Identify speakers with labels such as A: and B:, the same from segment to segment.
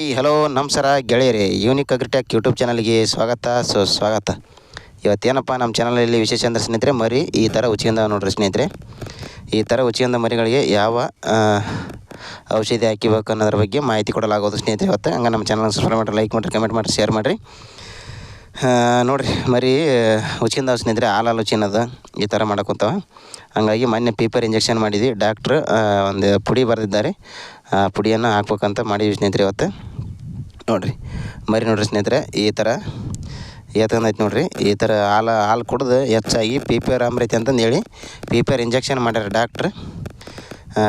A: Hello ನಮಸ್ಕಾರ ಗೆಳೆಯರಿ unique agritech YouTube ಚಾನಲ್ಗೆ ಸ್ವಾಗತ. ಸೊ, ಸ್ವಾಗತ. ಇವತ್ತೇನಪ್ಪ ನಮ್ಮ ಚಾನಲಲ್ಲಿ ವಿಶೇಷ ಅಂದ್ರೆ ಸ್ನೇಹಿತರೆ, ಮರಿ ಈ ಥರ ಉಚಿಯಿಂದ ನೋಡ್ರಿ ಸ್ನೇಹಿತರೆ. ಈ ಥರ ಉಚಿಯಿಂದ ಮರಿಗಳಿಗೆ ಯಾವ ಔಷಧಿ ಹಾಕಿಬೇಕು ಅನ್ನೋದ್ರ ಬಗ್ಗೆ ಮಾಹಿತಿ ಕೊಡಲಾಗೋದು ಸ್ನೇಹಿತರೆ ಇವತ್ತು. ಹಂಗೆ ನಮ್ಮ ಚಾನಲ್ ಸಬ್ಸ್ಕ್ರೈಬ್ ಮಾಡಿರಿ ಲೈಕ್ ಮಾಡಿರಿ ಕಮೆಂಟ್ ಮಾಡಿರಿ ಶೇರ್ ಮಾಡಿರಿ. ನೋಡಿರಿ, ಮರಿ ಉಚಿಂದ ಸ್ನೇಹಿತರೆ, ಹಾಲು ಚಿನ್ನದ ಈ ಥರ ಮಾಡಕ್ಕಂತಾವ ಹಂಗಾಗಿ ಮೊನ್ನೆ ಪೀಪರ್ ಇಂಜೆಕ್ಷನ್ ಮಾಡಿದ್ವಿ. ಡಾಕ್ಟ್ರು ಒಂದು ಪುಡಿ ಬರೆದಿದ್ದಾರೆ. ಆ, ಪುಡಿಯನ್ನು ಹಾಕ್ಬೇಕಂತ ಮಾಡಿದ್ವಿ ಸ್ನೇಹಿತರೆ ಇವತ್ತು. ನೋಡಿರಿ. ಮರಿ ನೋಡಿರಿ ಸ್ನೇಹಿತರೆ ಈ ಥರ ಏತಂದೈತೆ ನೋಡಿರಿ. ಈ ಥರ ಹಾಲು ಹಾಲು ಕುಡ್ದು ಹೆಚ್ಚಾಗಿ ಪಿಪಿಆರ್ ಅಂಬ್ರೈತಿ ಅಂತಂದು ಹೇಳಿ ಪೀಪರ್ ಇಂಜೆಕ್ಷನ್ ಮಾಡ್ಯಾರ ಡಾಕ್ಟ್ರ್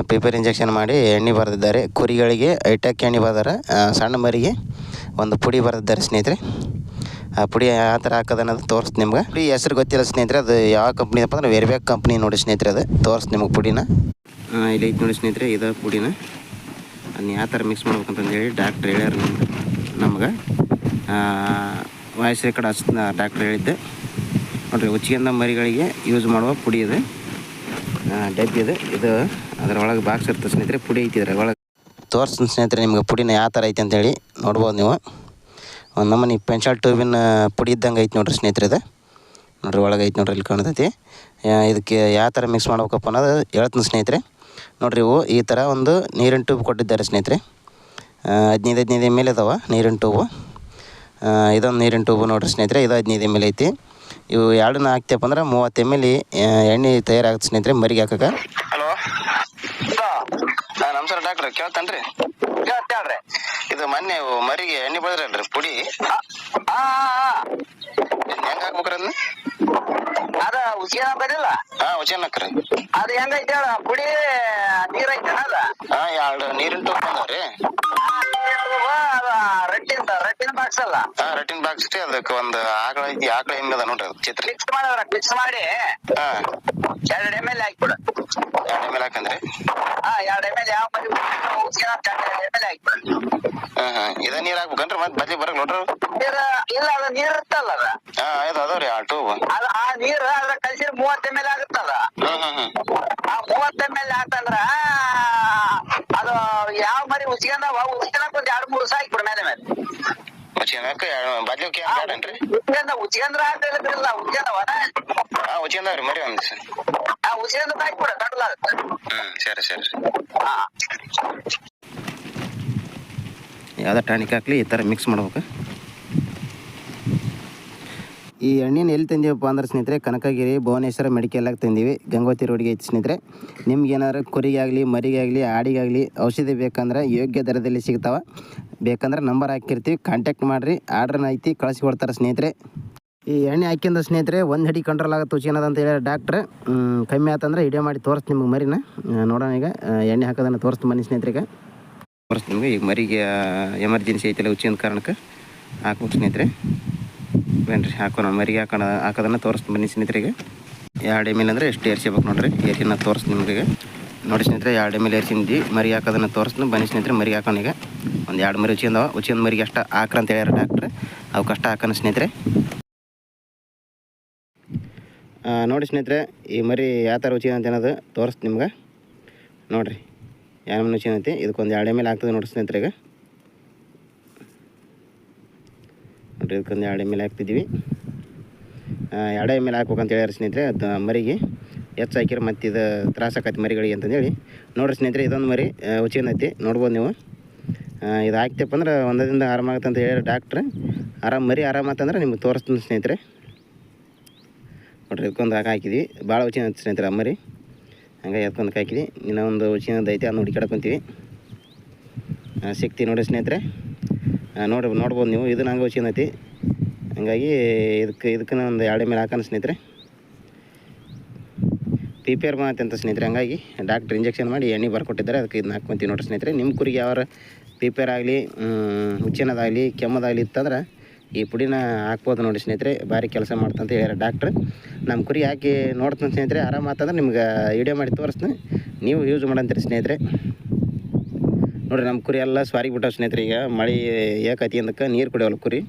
A: ಪೇಪರ್ ಇಂಜೆಕ್ಷನ್ ಮಾಡಿ ಎಣ್ಣೆ ಬರೆದಿದ್ದಾರೆ. ಕುರಿಗಳಿಗೆ ಐಟ್ಯಾಕ್ ಎಣ್ಣೆ ಬರ್ದಾರ. ಸಣ್ಣ ಮರಿಗೆ ಒಂದು ಪುಡಿ ಬರೆದಿದ್ದಾರೆ ಸ್ನೇಹಿತರೆ. ಆ ಪುಡಿ ಯಾವ ಥರ ಹಾಕೋದು ಅನ್ನೋದು ತೋರಿಸ್ತು ನಿಮ್ಗೆ. ಪುಡಿ ಹೆಸ್ರು ಗೊತ್ತಿಲ್ಲ ಸ್ನೇಹಿತರೆ ಅದು ಯಾವ ಕಂಪ್ನಿ ಅಪ್ಪ ಅಂದ್ರೆ ವೆರ್ಬ್ಯಾಕ್ ಕಂಪ್ನಿ ನೋಡಿ ಸ್ನೇಹಿತರೆ ಅದು. ತೋರಿಸ್ತು ನಿಮಗೆ ಪುಡಿನ. ಆ, ಇಲ್ಲಿ ನೋಡಿ ಸ್ನೇಹಿತರೆ ಇದು ಪುಡಿನ. ಅದನ್ನ ಯಾವ ಥರ ಮಿಕ್ಸ್ ಮಾಡ್ಬೇಕಂತಂದೇಳಿ ಡಾಕ್ಟ್ರ್ ಹೇಳ್ಯಾರ ನಮ್ಗೆ. ನಮ್ಗೆ ವಾಯ್ಸ್ ಹಚ್ಚ ಡಾಕ್ಟ್ರ್ ಹೇಳಿದ್ದೆ. ನೋಡಿರಿ, ಉಚ್ಚಿಗೆಂದ ಮರಿಗಳಿಗೆ ಯೂಸ್ ಮಾಡುವ ಪುಡಿ ಇದೆ. ಡಬ್ಬಿ ಇದು. ಇದು ಅದರೊಳಗೆ ಬಾಕ್ಸ್ ಇರ್ತದೆ ಸ್ನೇಹಿತರೆ, ಪುಡಿ ಐತಿ ಒಳಗೆ. ತೋರಿಸ್ತೀನಿ ಸ್ನೇಹಿತರೆ ನಿಮ್ಗೆ ಪುಡಿನ ಯಾವ ಥರ ಐತೆ ಅಂತೇಳಿ. ನೋಡ್ಬೋದು ನೀವು. ಒಂದು ನಮ್ಮನೆ ಪೆನ್ಶಾಲ್ ಟ್ಯೂಬಿನ ಪುಡಿ ಇದ್ದಂಗೆ ಐತೆ ನೋಡ್ರಿ ಸ್ನೇಹಿತರೆ ಇದು. ನೋಡ್ರಿ ಒಳಗೆ ಐತೆ ನೋಡ್ರಿ ಇಲ್ಲಿ ಕಾಣ್ತೈತಿ. ಇದಕ್ಕೆ ಯಾವ ಥರ ಮಿಕ್ಸ್ ಮಾಡ್ಬೇಕಪ್ಪ ಅನ್ನೋದು ಹೇಳ್ತೀನಿ ಸ್ನೇಹಿತರೆ. ನೋಡ್ರಿ ಇವು ಈ ಥರ ಒಂದು ನೀರಿನ ಟ್ಯೂಬ್ ಕೊಟ್ಟಿದ್ದಾರೆ ಸ್ನೇಹಿತರೆ. ಹದಿನೈದು ಹದಿನೈದು ಎಂ ಎಲ್ ಇದಾವೆ ನೀರಿನ ಟ್ಯೂಬು. ಇದೊಂದು ನೀರಿನ ಟ್ಯೂಬು ನೋಡಿರಿ ಸ್ನೇಹಿತರೆ, ಇದು ಹದಿನೈದು ಎಂ ಎಲ್ ಐತಿ. ಇವು ಎರಡನ್ನ ಹಾಕ್ತೇಪ್ಪ ಅಂದ್ರೆ ಮೂವತ್ತು ಎಂ ಎಲ್ ಎಣ್ಣೆ ತಯಾರಾಗುತ್ತೆ ಸ್ನೇಹಿತರೆ ಮರಿಗೆ ಹಾಕಕ್ಕೆ. ಹಲೋ? ನಮಸ್ಕಾರ ಡಾಕ್ಟ್ರ್, ಕೇಳ್ತಾನ್ರಿ?
B: ಕೇಳ್ತೇಳ್ರಿ.
A: ಇದು ಮೊನ್ನೆ ಮರಿಗೆ ಎಣ್ಣೆ ಬಳ್ದ್ರಲ್ರಿ ಪುಡಿ. ಹೆಂಗೆ ಹಾಕ್ಬೇಕ್ರಿ ಅದನ್ನ?
B: ಅದ ಬರಲ್ಲ ಹಾ
A: ಹಾಂ ಉಚನ್ ಹಾಕ್ರಿ
B: ಅದ ಹೆಂಗೈತಿ ಹೇಳ? ಪುಡಿ ನೀರ್ ಐತೆ ಅದ
A: ಹಾಂ ಎರಡು ನೀರಿನ ಟ್ಯೂಬ್ ಬಂದವ್ರಿ
B: ರಟ್ಟಿನ ರಟ್ಟಿನ ಬಾಕ್ಸ್ ಅಲ್ಲ?
A: ಹಾ ರಟ್ಟಿನ ಬಾಕ್ಸ್ ರೀ ಅದಕ್ಕೆ ಒಂದು ಆಕಳ ಐತಿ ಆಕಳ ಎಮ್ಮೆ ಅದ ನೋಡ್ರಿ ಚಿತ್ರ.
B: ಮಿಕ್ಸ್ ಮಾಡಿ ಮಿಕ್ಸ್ ಮಾಡಿ.
A: ಹಾ.
B: ಎರಡ್ ಎಂ ಎಲ್ ಹಾಕ್ಬಿಡು.
A: ಎರಡು ಎಮ್ಮೆ ಹಾಕಂದ್ರಿ?
B: ಹಾ ಎರಡ್ ಎಂ ಎಲ್ ಯಾವ ಎಂ ಎಲ್ ಹಾಕ್ಬಿಡು
A: ಹಾಂ ಹಾಂ. ಇದ ನೀರ್ ಹಾಕ್ಬೇಕನ್ರಿ ಮತ್ತೆ ಬದ್ಲಿ ಬರಕ್ ನೋಡ್ರಿ
B: ನೀರ್ ಇಲ್ಲ ಅದ ನೀರ್ ಇರ್ತಲ್ಲ ಅದ?
A: ಹಾಂ ಅದಾವ್ರಿ ಆ ಟ್ಯೂಬ್
B: ಅದ ಆ ನೀರ್ ಅದ್ರ ಕಲ್ಸಿರ್ ಮೂವತ್ತ ಎಂ ಎಲ್ ಆಗುತ್ತದ ಆ ಮೂವತ್ತ ಎಂ ಎಲ್ ಆತಂದ್ರ ಅದು ಯಾವ ಮರಿ ಉಸ್ಕೊಂಡವ ಉಸ್ಕೊಳಕ್ ಒಂದ್ ಎರಡ್ ಮೂರು ಸಾಕ್ ಬಿಡ ಮೇಲೆ ಮೇಲೆ.
A: ಉಚಿನ್ ಹಾಕಿ ಬದ್ಲಿ ಹೋಗಿ ಇಲ್ಲ
B: ಉಸ್ಕೊಂಡ ಉಸ್ಕೊಂಡ್ರ ಉಸ್ಕೊಂಡವ
A: ರೀ ಮರಿ ಒಂದು
B: ಆ ಕಡ್ಲಾಗುತ್ತೆ
A: ಹ್ಞೂ ಸರಿ ಸರಿ
B: ಹಾ
A: ಯಾವುದೇ ಟಾನಿಕ್ ಹಾಕ್ಲಿ ಈ ಥರ ಮಿಕ್ಸ್ ಮಾಡ್ಬೇಕು. ಈ ಎಣ್ಣೆನ ಎಲ್ಲಿ ತಂದೀವಪ್ಪ ಅಂದ್ರೆ ಸ್ನೇಹಿತರೆ ಕನಕಗಿರಿ ಭುವನೇಶ್ವರ ಮೆಡಿಕಲ್ಲಾಗ ತಂದೀವಿ. ಗಂಗೋತಿ ರೋಡ್ಗೆ ಐತಿ ಸ್ನೇಹಿತರೆ. ನಿಮ್ಗೆ ಏನಾದ್ರು ಕುರಿಗಾಗಲಿ ಮರಿಗಾಗಲಿ ಆಡಿಗಾಗಲಿ ಔಷಧಿ ಬೇಕಂದ್ರೆ ಯೋಗ್ಯ ದರದಲ್ಲಿ ಸಿಗ್ತಾವೆ. ಬೇಕಂದ್ರೆ ನಂಬರ್ ಹಾಕಿರ್ತೀವಿ ಕಾಂಟ್ಯಾಕ್ಟ್ ಮಾಡಿರಿ. ಆರ್ಡ್ರನ್ನ ಐತಿ ಕಳಿಸಿ ಕೊಡ್ತಾರೆ ಸ್ನೇಹಿತರೆ. ಈ ಎಣ್ಣೆ ಹಾಕಿಂದ ಸ್ನೇಹಿತರೆ, ಒಂದು ಹಡಿ ಕಂಟ್ರೋಲ್ ಆಗುತ್ತೆ ಚೀನದ ಅಂತ ಹೇಳಿ ಡಾಕ್ಟ್ರ್ ಕಮ್ಮಿ ಆತಂದ್ರೆ ಹಿಡಿಯೋ ಮಾಡಿ ತೋರಿಸ್ ನಿಮ್ಗೆ ಮರಿನ. ನೋಡೋಣ ಈಗ ಎಣ್ಣೆ ಹಾಕೋದನ್ನು ತೋರಿಸ್ತೀನಿ ಬನ್ನಿ ಸ್ನೇಹಿತರಿಗೆ ತೋರಿಸ್ ನಿಮಗೆ, ಈಗ ಮರಿಗೆ ಎಮರ್ಜೆನ್ಸಿ ಐತಿಲ್ಲ ಉಚ್ಚಿನ ಕಾರಣಕ್ಕೆ ಹಾಕ್ಬೇಕು ಸ್ನೇಹಿತರೆ. ಬನ್ರಿ, ಹಾಕೋಣ, ಮರಿಗೆ ಹಾಕೋಣ, ಹಾಕೋದನ್ನು ತೋರಿಸ್ತು ಬನ್ನಿ ಸ್ನೇಹಿತರಿಗೆ ಎರಡು ಎಂ ಅಂದರೆ ಎಷ್ಟು ಏರ್ಸಿಬೇಕು ನೋಡ್ರಿ, ಏರ್ಸಿನ ತೋರಿಸ್ತು ನಿಮಗೆ ನೋಡಿ ಸ್ನೇಹಿತರೆ, ಎರಡು ಎಂ ಎಲ್ ಏರ್ಸಿಂದು ಮರಿ ಹಾಕೋದನ್ನು ತೋರಿಸ್ತು ಬನ್ನಿ ಸ್ನೇಹಿತರೆ ಮರಿ ಹಾಕೋಣ ಈಗ. ಒಂದು ಎರಡು ಮರಿ ಹುಚ್ಚಿಂದವ ಉಚಿನ ಮರಿಗೆ ಅಷ್ಟು ಹಾಕ್ರ ಅಂತ ಹೇಳ್ಯಾರ ಡಾಕ್ಟ್ರ್ ಅವಕ್ಕೆ ಅಷ್ಟು ಹಾಕೋಣ ಸ್ನೇಹಿತರೆ. ನೋಡಿ ಸ್ನೇಹಿತರೆ, ಈ ಮರಿ ಯಾವ ಥರ ರುಚಿ ಅಂತ ಅನ್ನೋದು ತೋರಿಸ್ತು ನಿಮ್ಗೆ. ನೋಡಿರಿ, ಯಾವ ರುಚಿ ಐತಿ ಇದಕ್ಕೊಂದು ಎರಡು ಮೇಲೆ ಆಗ್ತದೆ ನೋಡಿ ಸ್ನೇಹಿತರೆ ಈಗ. ನೋಡಿರಿ, ಇದಕ್ಕೊಂದು ಎರಡು ಮೇಲೆ ಹಾಕ್ತಿದ್ದೀವಿ. ಎರಡು ಎಂ ಎಲ್ ಹಾಕ್ಬೇಕಂತ ಹೇಳ್ಯಾರ ಸ್ನೇಹಿತರೆ, ಅದು ಮರಿಗೆ. ಹೆಚ್ಚು ಹಾಕಿರ ಮತ್ತು ಇದು ತ್ರಾಸ ಆಕೈತಿ ಮರಿಗಳಿಗೆ ಅಂತಂದೇಳಿ ನೋಡಿರಿ ಸ್ನೇಹಿತರೆ, ಇದೊಂದು ಮರಿ ಐತಿ ನೋಡ್ಬೋದು ನೀವು. ಇದು ಹಾಕ್ತಪ್ಪ ಅಂದ್ರೆ ಒಂದರಿಂದ ಆರಾಮಾಗುತ್ತೆ ಅಂತ ಹೇಳ್ಯಾರ ಡಾಕ್ಟ್ರ್ ಆರಾಮ್ ಮರಿ ಆರಾಮಾತಂದ್ರೆ ನಿಮ್ಗೆ ತೋರಿಸ್ತೀನಿ ಸ್ನೇಹಿತರೆ. ನೋಡ್ರಿ ಎತ್ಕೊಂಡು ಹಾಕಿ ಹಾಕಿದ್ವಿ. ಭಾಳ ಸ್ನೇಹಿತರ ಸ್ನೇಹಿತರೆ ರೀ ಹಂಗೆ ಎತ್ಕೊಂಡು ಹಾಕಿದ್ವಿ. ಇನ್ನೂ ಒಂದು ದೈತೆ ಐತಿ ಅದನ್ನ ಹುಡುಕಾಡ್ಕೊಂತೀವಿ ಸಿಕ್ತಿ ನೋಡಿ ಸ್ನೇಹಿತರೆ. ನೋಡಿ, ನೋಡ್ಬೋದು ನೀವು. ಇದು ನಂಗೆ ಉಚಿನ ಐತಿ. ಹಂಗಾಗಿ ಇದಕ್ಕೆ ಇದಕ್ಕೆ ಒಂದು ಎರಡೇ ಮೇಲೆ ಹಾಕೋಣ ಸ್ನೇಹಿತರೆ. ಪಿ ಪಿ ಆರ್ ಅಂತ ಸ್ನೇಹಿತರೆ, ಹಂಗಾಗಿ ಡಾಕ್ಟ್ರ್ ಇಂಜೆಕ್ಷನ್ ಮಾಡಿ ಎಣ್ಣೆ ಬರ್ಕೊಟ್ಟಿದ್ದಾರೆ. ಅದಕ್ಕೆ ಇದನ್ನ ಹಾಕ್ಕೊಂತೀವಿ ನೋಡಿರಿ ಸ್ನೇಹಿತರೆ. ನಿಮ್ಮ ಕುರಿಗೆ ಯಾವ ಪಿ ಪಿ ಆರ್ ಆಗಲಿ ಹುಚ್ಚಿನದಾಗಲಿ ಕೆಮ್ಮದಾಗಲಿ ಇತ್ತಂದ್ರೆ ಈ ಪುಡಿನ ಹಾಕ್ಬೋದು ನೋಡಿ ಸ್ನೇಹಿತರೆ. ಭಾರಿ ಕೆಲಸ ಮಾಡ್ತಂತ ಹೇಳ್ಯಾರ ಡಾಕ್ಟ್ರ್ ನಮ್ಮ ಕುರಿ ಹಾಕಿ ನೋಡ್ತಾನೆ ಸ್ನೇಹಿತರೆ, ಆರಾಮ ಆತಂದ್ರೆ ನಿಮ್ಗೆ ವಿಡಿಯೋ ಮಾಡಿ ತೋರಿಸ್ತೀನಿ. ನೀವು ಯೂಸ್ ಮಾಡಂತೀರಿ ಸ್ನೇಹಿತರೆ. ನೋಡಿರಿ ನಮ್ಮ ಕುರಿ ಎಲ್ಲ ಸ್ವಾರಿಗೆ ಬಿಟ್ಟಾವ ಸ್ನೇಹಿತರೆ ಈಗ. ಮಳೆ ಏಕಾತಿ ಅಂದಕ್ಕೆ ನೀರು ಕುಡಿಯೋಲ್ಲ ಕುರಿ.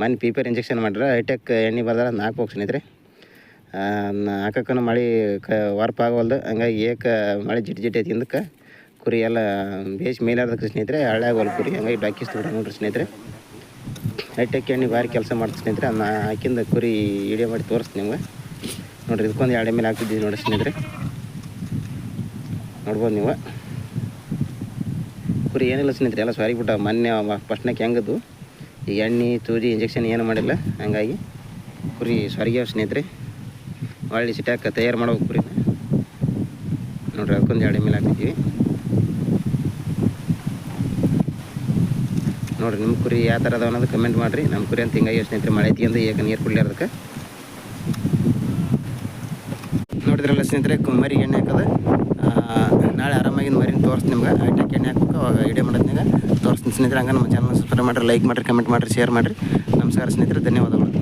A: ಮನೆ ಪೀಪರ್ ಇಂಜೆಕ್ಷನ್ ಮಾಡ್ರೆ ಹೈಟೆಕ್ ಎಣ್ಣೆ ಬರ್ದಾರ ಅದನ್ನ ಹಾಕ್ಬೇಕು ಸ್ನೇಹಿತರೆ. ಹಾಕಕ್ಕೂ ಮಳೆ ಕ, ವಾರ್ಪ್ ಆಗೋಲ್ದು ಹಂಗಾಗಿ ಏಕ ಮಳೆ ಜಿಟ್ ಜಿಟ್ ಐತಿ ಅಂದಕ್ಕೆ ಕುರಿ ಎಲ್ಲ ಬೇಸ್ ಮೇಲಾರ್ದಕ್ಕೆ ಸ್ನೇಹಿತರೆ ಹಳೆ ಆಗೋಲ್ಲ ಕುರಿ. ಹಂಗಾಗಿ ಡಾಕಿಸ್ತು ನೋಡ್ರಿ ಸ್ನೇಹಿತರೆ. ಹೈಟೆಕ್ ಎಣ್ಣೆ ಭಾರಿ ಕೆಲಸ ಮಾಡ್ತೀನಿ ಸ್ನೇಹಿತರೆ. ಅದನ್ನ ಹಾಕಿಂದ ಕುರಿ ವಿಡಿಯೋ ಮಾಡಿ ತೋರಿಸ್ತೀನಿ ನಿಮ್ಗೆ. ನೋಡಿರಿ, ಇದಕ್ಕೊಂದು ಎರಡು ಮೇಲೆ ಹಾಕಿದ್ದೀವಿ ನೋಡಿ ಸ್ನೇಹಿತರೆ. ನೋಡ್ಬೋದು ನೀವು. ಕುರಿ ಏನಿಲ್ಲ ಸ್ನೇಹಿತರೆ, ಎಲ್ಲ ಸ್ವಾರಿ ಬಿಟ್ಟ ಮೊನ್ನೆ ಫಸ್ಟ್ನಾಗ ಹೆಂಗದ್ದು ಈ ಎಣ್ಣೆ ತೂಜಿ ಇಂಜೆಕ್ಷನ್ ಏನು ಮಾಡಿಲ್ಲ. ಹಂಗಾಗಿ ಕುರಿ ಸ್ವಾರಿಗೆ ಸ್ನೇಹಿತರೆ. ಒಳ್ಳೆ ಸಿಟ್ಯಾಕ ತಯಾರು ಮಾಡ್ಬೇಕು ಕುರಿ ನೋಡ್ರಿ, ಅದಕ್ಕೊಂದು ಎರಡು ಮೇಲೆ ಹಾಕ್ತಿದ್ದೀವಿ ನೋಡ್ರಿ, ನಿಮ್ಮ ಕುರಿ ಯಾವ ಥರ ಅದಾವ ಅನ್ನೋದು ಕಮೆಂಟ್ ಮಾಡಿರಿ. ನಮ್ಮ ಕುರಿ ಅಂತ ಹಿಂಗಾಗಿ ಸ್ನೇಹಿತರೆ ಮಳೆ ಐತಿ ಏಕ ನೀರು ಕುಡಿಯೋದಕ್ಕೆ ನೋಡಿದ್ರಲ್ಲ ಸ್ನೇಹಿತರೆ ಮರಿ ಎಣ್ಣೆ ಹಾಕೋದು. ನಾಳೆ ಆರಾಮಾಗಿ ಮರಿನ ತೋರಿಸ್ತೀನಿ ನಿಮ್ಗೆ. ಹೈಟೆಕ್ ಎಣ್ಣೆ ಹಾಕ್ಬೇಕು, ಅವಾಗ ವಿಡಿಯೋ ಮಾಡೋದ್ನಾಗ ತೋರಿಸ್ತೀನಿ ಸ್ನೇಹಿತರೆ, ಹಂಗೆ ನಮ್ಮ ಚಾನಲ್ ಸಬ್ಸ್ಕ್ರೈಬ್ ಮಾಡಿರಿ ಲೈಕ್ ಮಾಡಿರಿ ಕಮೆಂಟ್ ಮಾಡಿರಿ ಶೇರ್ ಮಾಡಿರಿ. ನಮಸ್ಕಾರ ಸ್ನೇಹಿತರೆ, ಧನ್ಯವಾದಗಳು.